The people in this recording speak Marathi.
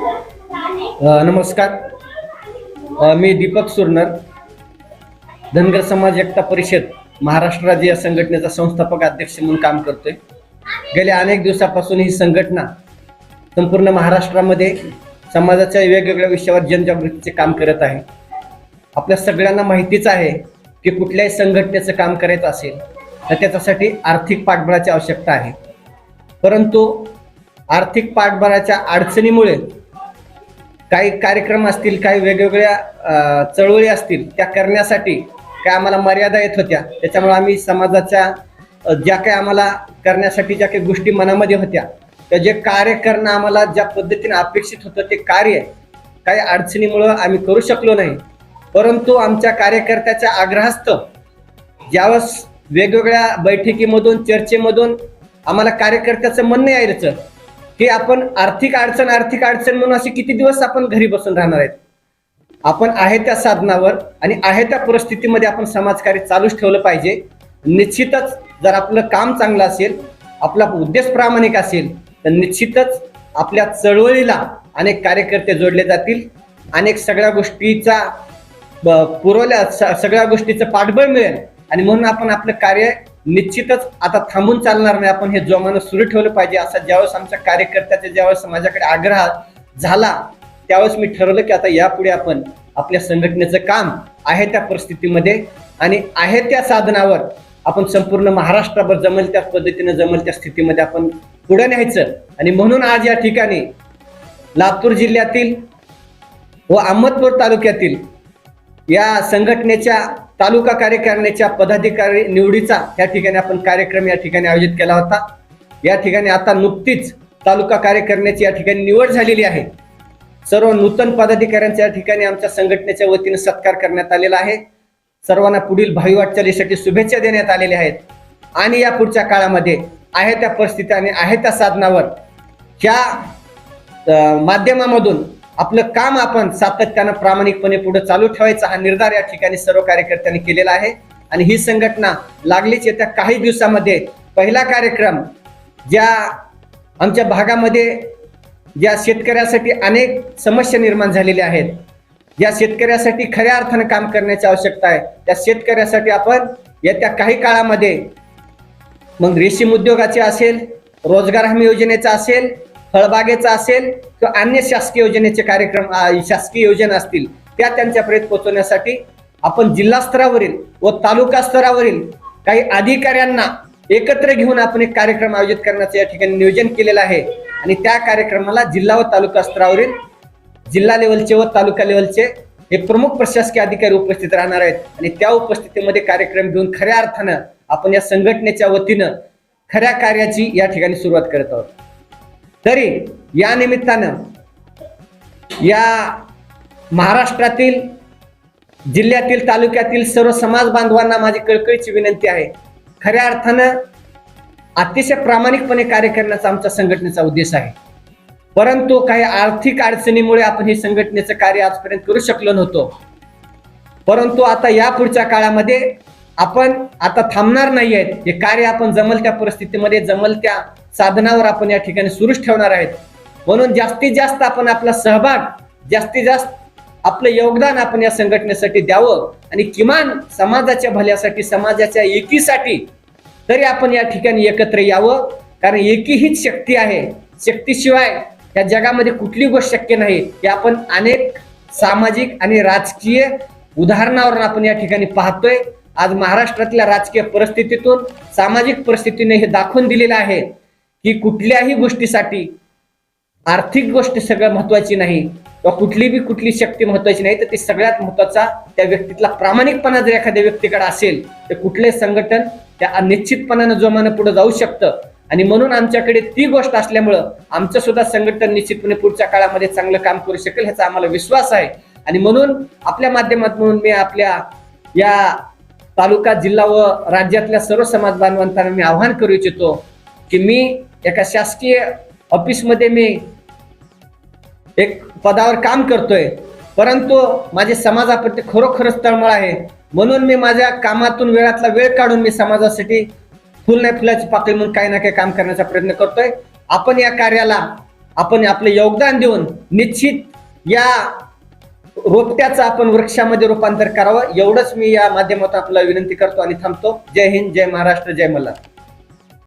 नमस्कार. मी दीपक सुरनर. धनगर समाज एकता परिषद महाराष्ट्र राज्य या संघटनेचा संस्थापक अध्यक्ष म्हणून काम करतोय. गेल्या अनेक दिवसापासून ही संघटना संपूर्ण महाराष्ट्रामध्ये समाजाच्या वेगवेगळ्या विषयावर जनजागृतीचे काम करत आहे. आपल्या सगळ्यांना माहितीच आहे की कुठल्याही संघटनेचं काम करायचं असेल तर त्याच्यासाठी आर्थिक पाठबळाची आवश्यकता आहे. परंतु आर्थिक पाठबळाच्या अडचणीमुळे काही कार्यक्रम असतील काही वेगवेगळ्या चळवळी असतील त्या करण्यासाठी काय आम्हाला मर्यादा येत होत्या. त्याच्यामुळे आम्ही समाजाच्या ज्या काही आम्हाला करण्यासाठी ज्या काही गोष्टी मनामध्ये होत्या त्या जे कार्य करणं आम्हाला ज्या पद्धतीने अपेक्षित होतं ते कार्य काही अडचणीमुळं आम्ही करू शकलो नाही. परंतु आमच्या कार्यकर्त्याच्या आग्रहास्तव ज्यावेळेस वेगवेगळ्या बैठकीमधून चर्चेमधून आम्हाला कार्यकर्त्याचं म्हणणं यायचं की आपण आर्थिक अडचण आर्थिक अडचण म्हणून असे किती दिवस आपण घरी बसून राहणार आहेत? आपण आहे त्या साधनावर आणि आहे त्या परिस्थितीमध्ये आपण समाजकार्य चालूच ठेवलं पाहिजे. निश्चितच जर आपलं काम चांगलं असेल आपला उद्देश प्रामाणिक असेल तर निश्चितच आपल्या चळवळीला अनेक कार्यकर्ते जोडले जातील. अनेक सगळ्या गोष्टीचा ब- पुरवल्या स- सगळ्या गोष्टीचं पाठबळ मिळेल. आणि म्हणून आपण आपलं कार्य निश्चितच आता थांबून चालणार नाही. आपण हे जोमानं सुरू ठेवलं पाहिजे. असा ज्यावेळेस आमच्या कार्यकर्त्याचा ज्यावेळेस माझ्याकडे आग्रह झाला त्यावेळेस मी ठरवलं की आता यापुढे आपण आपल्या संघटनेचं काम आहे त्या परिस्थितीमध्ये आणि आहे त्या साधनावर आपण संपूर्ण महाराष्ट्राभर जमेल त्या पद्धतीनं जमेल त्या स्थितीमध्ये आपण पुढे न्यायचं. आणि म्हणून आज या ठिकाणी लातूर जिल्ह्यातील व अहमदपूर तालुक्यातील या संघटनेच्या तालुका कार्यकारिणीच्या पदाधिकारी निवडीचा या ठिकाणी आपण कार्यक्रम या ठिकाणी आयोजित केला होता. या ठिकाणी आता नुकतीच तालुका कार्यकारिणीची या ठिकाणी निवड झालेली आहे. सर्व नूतन पदाधिकाऱ्यांच्या या ठिकाणी आमच्या संघटनेच्या वतीने सत्कार करण्यात आलेला आहे. सर्वांना पुढील भावी वाटचालीसाठी शुभेच्छा देण्यात आलेल्या आहेत. आणि या पुढच्या काळामध्ये आहे त्या परिस्थिती आणि आहे त्या साधनावर ह्या माध्यमामधून आपलं काम आपण सातत्यानं प्रामाणिकपणे पुढे चालू ठेवायचा हा निर्धार या ठिकाणी सर्व कार्यकर्त्यांनी केलेला आहे. आणि ही संघटना लागलीच येत्या काही दिवसामध्ये पहिला कार्यक्रम ज्या आमच्या भागामध्ये ज्या शेतकऱ्यासाठी अनेक समस्या निर्माण झालेल्या आहेत ज्या शेतकऱ्यासाठी खऱ्या अर्थानं काम करण्याची आवश्यकता आहे त्या शेतकऱ्यासाठी आपण येत्या काही काळामध्ये मग रेशीम उद्योगाचे असेल रोजगार हमी योजनेचा असेल फळबागेचा असेल किंवा अन्य शासकीय योजनेचे कार्यक्रम शासकीय योजना असतील त्या त्यांच्यापर्यंत पोहोचवण्यासाठी आपण जिल्हा स्तरावरील व तालुका स्तरावरील काही अधिकाऱ्यांना एकत्र घेऊन आपण एक कार्यक्रम आयोजित करण्याचं या ठिकाणी नियोजन केलेलं आहे. आणि त्या कार्यक्रमाला जिल्हा व तालुका स्तरावरील जिल्हा लेवलचे व तालुका लेवलचे हे प्रमुख प्रशासकीय अधिकारी उपस्थित राहणार आहेत. आणि त्या उपस्थितीमध्ये कार्यक्रम घेऊन खऱ्या अर्थानं आपण या संघटनेच्या वतीनं खऱ्या कार्याची या ठिकाणी सुरुवात करत आहोत. तरी या निमित्तानं या महाराष्ट्रातील जिल्ह्यातील तालुक्यातील सर्व समाज बांधवांना माझी कळकळीची विनंती आहे. खऱ्या अर्थानं अतिशय प्रामाणिकपणे कार्य करण्याचा आमच्या संघटनेचा उद्देश आहे. परंतु काही आर्थिक अडचणीमुळे आपण हे संघटनेचं कार्य आजपर्यंत करू शकलो नव्हतो. परंतु आता या पुढच्या काळामध्ये आपण आता थांबणार नाही आहेत हे कार्य आपण जमल त्या परिस्थितीमध्ये जमल त्या साधनावर आपण या ठिकाणी सुरूच ठेवणार आहेत. म्हणून जास्तीत जास्त आपण आपला सहभाग जास्तीत जास्त आपलं योगदान आपण या संघटनेसाठी द्यावं आणि किमान समाजाच्या भल्यासाठी समाजाच्या एकीसाठी तरी आपण या ठिकाणी एकत्र यावं. कारण एकी हीच शक्ती आहे. शक्तीशिवाय या जगामध्ये कुठली गोष्ट शक्य नाही. हे आपण अनेक सामाजिक आणि राजकीय उदाहरणावरून आपण या ठिकाणी पाहतोय. आज महाराष्ट्रातल्या राजकीय परिस्थितीतून सामाजिक परिस्थितीने हे दाखवून दिलेलं आहे. की कुठल्याही गोष्टीसाठी आर्थिक गोष्ट सगळं महत्वाची नाही किंवा कुठली बी कुठली शक्ती महत्वाची नाही तर ती सगळ्यात महत्त्वाचा त्या व्यक्तीतला प्रामाणिकपणा जर एखाद्या व्यक्तीकडे असेल तर कुठले संघटन त्या निश्चितपणानं जोमानं पुढे जाऊ शकतं. आणि म्हणून आमच्याकडे ती गोष्ट असल्यामुळं आमचं सुद्धा संघटन निश्चितपणे पुढच्या काळामध्ये चांगलं काम करू शकेल ह्याचा आम्हाला विश्वास आहे. आणि म्हणून आपल्या माध्यमातून मी आपल्या या तालुका जिल्हा व राज्यातल्या सर्व समाज बांधवांना मी आवाहन करू इच्छितो की मी एका शासकीय ऑफिसमध्ये मी एक पदावर काम करतोय. परंतु माझे समाजाप्रती खरोखरच तळमळ आहे. म्हणून मी माझ्या कामातून वेळातला वेळ काढून मी समाजासाठी फुल नाही फुलाची पाकळी म्हणून काही ना काही काम करण्याचा प्रयत्न करतोय. आपण या कार्याला आपण आपले योगदान देऊन निश्चित या रोपट्याचं आपण वृक्षामध्ये रूपांतर करावं एवढंच मी या माध्यमातून आपल्याला विनंती करतो आणि थांबतो. जय हिंद जय महाराष्ट्र जय मल्हार.